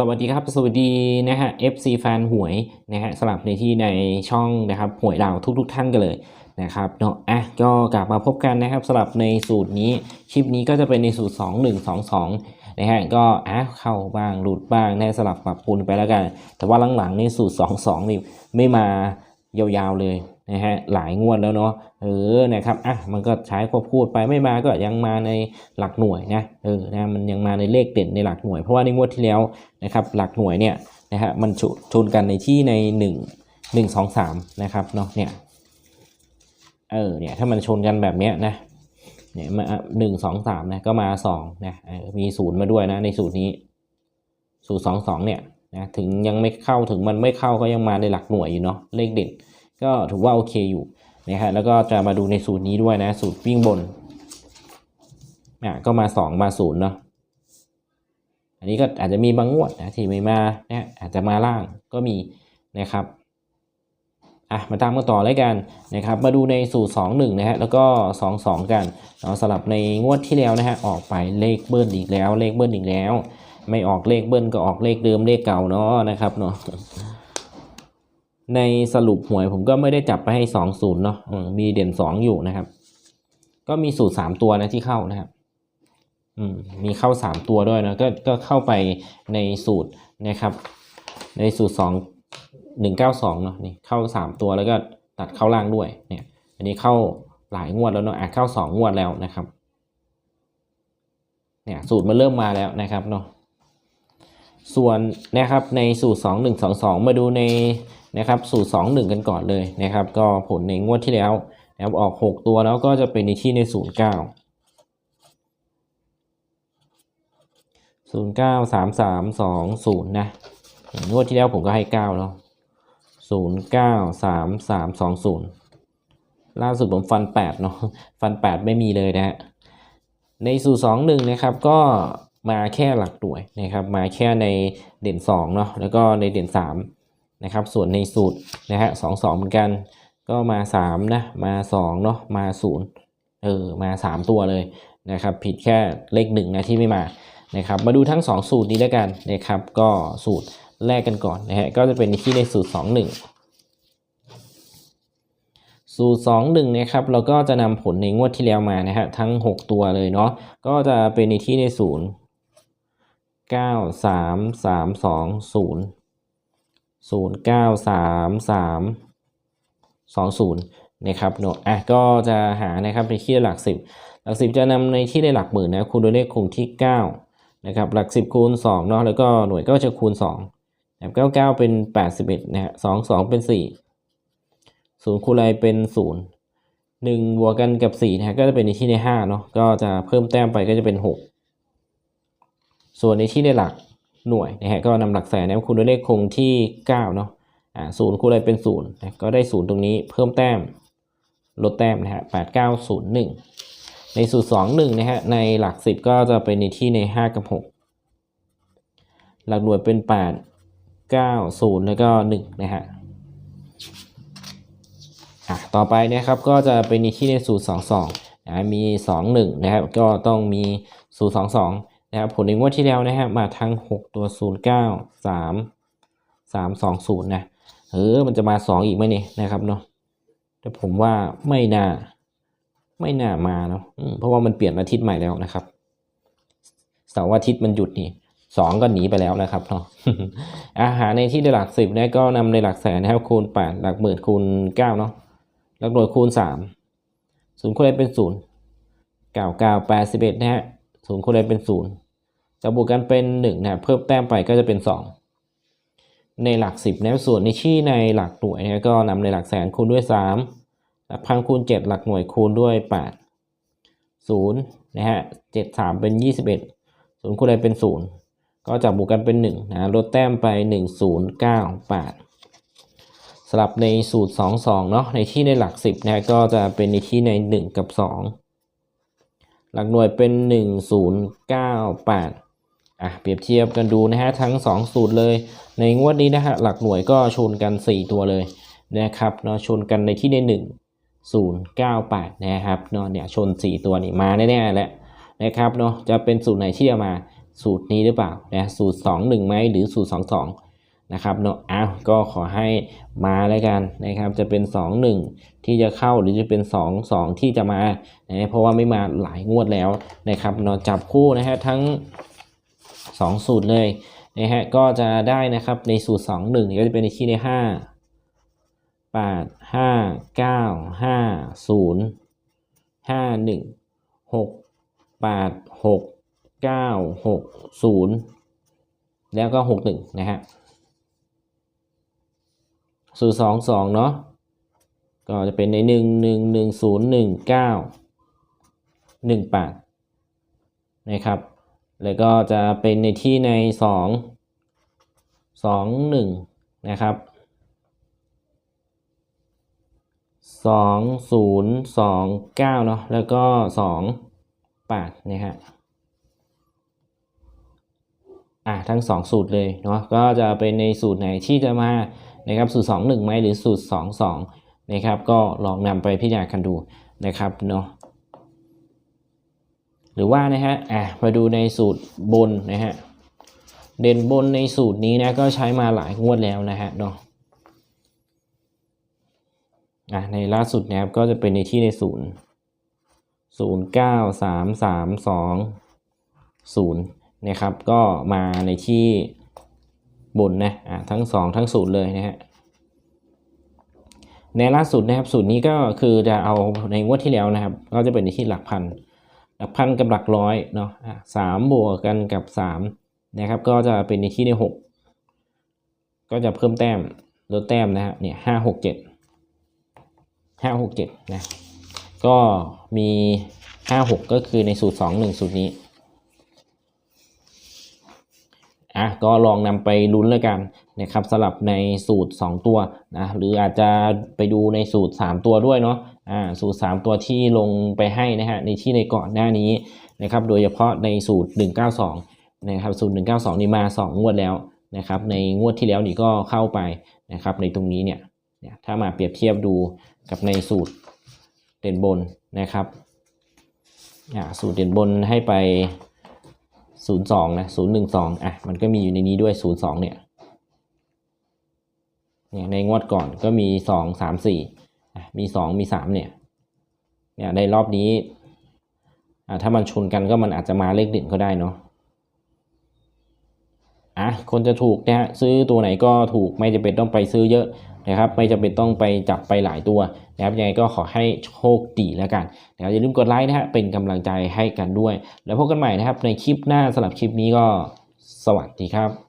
สวัสดีครับ สวัสดีนะฮะ FC แฟนหวยนะฮะสลับในที่ในช่องนะครับหวยดาวทุกๆทท่านกันเลยนะครับเนาะอะก็กลับมาพบกันนะครับสลับในสูตรนี้คลิปนี้ก็จะเป็นในสูตร 2 1 2 2นะฮะก็อะเข้าบ้างหลุดบ้างนะสลับปรับปรุนไปแล้วกัน แต่ว่าหลังๆในสูตร 2 2นี่ไม่มายาวๆเลย นะฮะหลายงวดแล้วเนาะเออนะครับอะมันก็ใช้ควบคู่ไปไม่มาก็ยังมาในหลักหน่วยนะเออนะมันยังมาในเลขเด่นในหลักหน่วยเพราะว่าในงวดที่แล้วนะครับหลักหน่วยเนี่ยนะฮะมันชชนกันในที่ในหนึ่งหนึ่งสองสามนะครับเนาะเนี่ยเออเนี่ยถ้ามันชนกันแบบเนี้ยนะเนี่ยมาหนึ่งสองสามนะก็มาสองนะออมีศูนย์มาด้วยนะในสูตรนี้สูตรสองสองเนี่ยนะถึงยังไม่เข้าถึงมันไม่เข้าก็ยังมาในหลักหน่วยอยู่เนาะเลขเด่น ก็ถือว่าโอเคอยู่นะฮะแล้วก็จะมาดูในสูตรนี้ด้วยนะสูตรวิ่งบนอะก็มาสองมาศูนย์เนาะอันนี้ก็อาจจะมีบางงวดนะที่ไม่มานะอาจจะมาล่างก็มีนะครับอะมาตามกันต่อเลยกันนะครับ มาดูในสูตร 2 1 นะฮะแล้วก็ 2 2 กันเนาะสลับในงวดที่แล้วนะฮะออกไปเลขเบิ้ลอีกแล้ว เลขเบิ้ลอีกแล้ว ไม่ออกเลขเบิ้ลก็ออกเลขเดิมเลขเก่าเนาะนะครับเนาะ ในสรุปหวยผมก็ไม่ได้จับไปให้สองศูนย์เนาะมีเด่นสองอยู่นะครับ ก็มีสูตรสามตัวนะที่เข้านะครับอืมมีเข้าสามตัวด้วยนะก็ก็เข้าไปในสูตรนะครับ ในสูตรสองหนึ่งเก้าสองเนาะนี่เข้าสามตัวแล้วก็ตัดเข้าล่างด้วยเนี่ย อันนี้เข้าหลายงวดแล้วเนาะอะเข้าสองงวดแล้วนะครับ เนี่ยสูตรมันเริ่มมาแล้วนะครับเนาะส่วนนะครับในสูตร2 1 2 2มาดูใน นะครับสูตร 2 1 กันก่อนเลยนะครับ ก็ผลในงวดที่แล้วนะครับออก 6 ตัวแล้วก็จะเป็นในที่ใน 0 9 0 9 3 3 2 0 นะงวดที่แล้วผมก็ให้9เนาะ0 9 3 3 2 0 ล่าสุดผมฟัน 8 เนาะฟัน 8 ไม่มีเลยนะฮะในสูตรสองหนึ่งนะครับก็มาแค่หลักหน่วยนะครับ มาแค่ในเด่น 2 เนาะแล้วก็ในเด่น 3 นะครับ ส่วนในสูตรนะฮะสองสองเหมือนกัน ก็มา3นะมา2เนาะมา0เออมา 3 ตัวเลยนะครับ ผิดแค่เลขหนึ่งนะที่ไม่มานะครับ มาดูทั้ง 2 สูตรนี้แล้วกันนะครับ ก็สูตรแรกกันก่อนนะฮะก็จะเป็นที่ในสูตร 2 1สูตร2 1นะครับเราก็จะนำผลในงวดที่แล้วมานะฮะทั้ง 6 ตัวเลยเนาะก็จะเป็นในที่ในศูนย์9 3 3 2 0 0 9 3 3 2 0นะครับเนาะอะก็จะหานะครับในที่หลัก10หลัก10จะนำในที่ในหลักหมื่นนะคูณด้วยเลขคงที่9นะครับหลัก10คูณ2เนาะแล้วก็หน่วยก็จะคูณ2แบบ99เป็น81นะฮะ2 2เป็น4ศูนย์คูณอะไรเป็นศูนย์หนึ่งบวกกันกับสี่นะฮะก็จะเป็นในที่ในห้าเนาะก็จะเพิ่มแต้มไปก็จะเป็นหกส่วนในที่ในหลัก หน่วยนะฮะก็นำหลักแสนนะคูณด้วยเลขคงที่เก้าเนาะอ่าศูนย์คูณอะไรเป็นศูนย์ก็ได้ศูนย์ตรงนี้เพิ่มแต้มลดแต้มนะฮะแปดเก้าศูนย์หนึ่งในสูตรสองหนึ่งนะฮะในหลักสิบก็จะเป็นในที่ในห้ากับหกหลักหน่วยเป็นแปดเก้าศูนย์แล้วก็หนึ่งนะฮะอะต่อไปนะครับก็จะเป็นในที่ในสูตร2 2นะมี2 1นะครับก็ต้องมีสูตร2 2 นะครับผลในงวดที่แล้วนะฮะมาทั้ง 6 ตัว 0 9 3 3 2 0นะเออมันจะมา 2 อีกไหมเนี่ยนะครับเนาะแต่ผมว่าไม่น่าไม่น่ามาเนาะเพราะว่ามันเปลี่ยนอาทิตย์ใหม่แล้วนะครับเสาร์อาทิตย์มันหยุดนี่สองก็หนีไปแล้วนะครับเนาะอาหารในที่ในหลักสิบนะก็นำในหลักแสนนะครับคูณแปดหลักหมื่นคูณเก้าเนาะหลักหน่วยคูณสามศูนย์คูณอะไรเป็นศูนย์เก้าเก้าแปดสิบเอ็ดนะฮะ ศูนย์คูณอะไรเป็นศูนย์จะบวกกันเป็นหนึ่งนะเพิ่มแต้มไปก็จะเป็นสองในหลักสิบนะส่วนในที่ในหลักหน่วยนะก็นำในหลักแสนคูณด้วยสามหลักพันคูณเจ็ดหลักหน่วยคูณด้วยแปดศูนย์นะฮะเจ็ดสามเป็นยี่สิบเอ็ดศูนย์คูณอะไรเป็นศูนย์ก็จะบวกกันเป็นหนึ่งนะลดแต้มไปหนึ่งศูนย์เก้าแปดสลับในสูตร 2 2เนาะในที่ในหลัก 10นะก็จะเป็นในที่ใน 1 กับ 2 ลักหน่วยเป็น 1 0 9 8อะเปรียบเทียบกันดูนะฮะทั้ง 2 สูตรเลย ในงวดนี้นะฮะหลักหน่วยก็ชนกัน 4 ตัวเลยนะครับเนาะชนกันในที่ใน1 0 9 8นะครับเนาะเนี่ยชน 4 ตัวนี่มาแน่ๆแล้วนะครับเนาะจะเป็นสูตรไหนที่จะมาสูตรนี้หรือเปล่านะสูตร 2 1ไหมหรือสูตร 2 2 นะครับเนาะอ้าวก็ขอให้มาแล้วกันนะครับจะเป็น 2 1 ที่จะเข้าหรือจะเป็น 2 2 ที่จะมานะเพราะว่าไม่มาหลายงวดแล้วนะครับเนาะจับคู่นะฮะทั้ง 2 สูตรเลยนะฮะก็จะได้นะครับในสูตร 2 1 ก็จะเป็นในที่ใน 5 8 5 9 5 0 5 1 6 8 6 9 6 0 แล้วก็ 6 1 นะฮะ สูตรสองสองเนาะก็จะเป็นในหนึ่งหนึ่งหนึ่งศูนย์หนึ่งเก้าหนึ่งแปดนะครับ แล้วก็จะเป็นในที่ในสองสองหนึ่งนะครับสองศูนย์สองเก้าเนาะแล้วก็สองแปดนะฮะอะทั้งสองสูตรเลยเนาะก็จะเป็นในสูตรไหนที่จะมา นะครับสูตร2 1ไหมหรือสูตร 2 2นะครับก็ลองนำไปพิจารณากันดูนะครับเนาะหรือว่านะฮะอะมาดูในสูตรบนนะฮะเด่นบนในสูตรนี้นะก็ใช้มาหลายงวดแล้วนะฮะเนาะอะในล่าสุดนะครับก็จะเป็นในที่ในศูนย์ศูนย์เก้าสามสามสองศูนย์นะครับก็มาในที่ บนนะอะทั้ง 2 ทั้งสูตรเลยนะฮะในล่าสุดนะครับสูตรนี้ก็คือจะเอาในงวดที่แล้วนะครับ ก็จะเป็นในที่หลักพันหลักพันกับหลักร้อยเนาะอะสามบวกกันกับ3นะครับ ก็จะเป็นในที่ใน 6 ก็จะเพิ่มแต้มลดแต้มนะฮะเนี่ยห้าหกเจ็ดห้าหกเจ็ดนะก็มีห้าหกก็คือในสูตรสองหนึ่งสูตรนี้ อะก็ลองนำไปลุ้นแล้วกันนะครับสลับในสูตร 2 ตัวนะหรืออาจจะไปดูในสูตร 3 ตัวด้วยเนาะอ่าสูตร 3 ตัวที่ลงไปให้นะฮะในที่ในก่อนหน้านี้นะครับโดยเฉพาะในสูตร 192นะครับสูตร 192 นี่มา 2 งวดแล้วนะครับในงวดที่แล้วนี่ก็เข้าไปนะครับในตรงนี้เนี่ยเนี่ยถ้ามาเปรียบเทียบดูกับในสูตรเด่นบนนะครับอ่าสูตรเด่นบนให้ไป ศูนย์สองนะศูนย์หนึ่งสองอะมันก็มีอยู่ในนี้ด้วยศูนย์สองเนี่ยเนี่ยในงวดก่อนก็มีสองสามสี่อะมีสองมีสามเนี่ยเนี่ยในรอบนี้อะถ้ามันชนกันก็มันอาจจะมาเลขเด่นก็ได้เนาะอะคนจะถูกนะฮะซื้อตัวไหนก็ถูกไม่จำเป็นต้องไปซื้อเยอะ นะครับไม่จำเป็นต้องไปจับไปหลายตัวนะครับยังไงก็ขอให้โชคดีแล้วกันนะครับอย่าลืมกดไลค์นะฮะเป็นกำลังใจให้กันด้วย แล้วพบกันใหม่นะครับในคลิปหน้าสำหรับคลิปนี้ก็สวัสดีครับ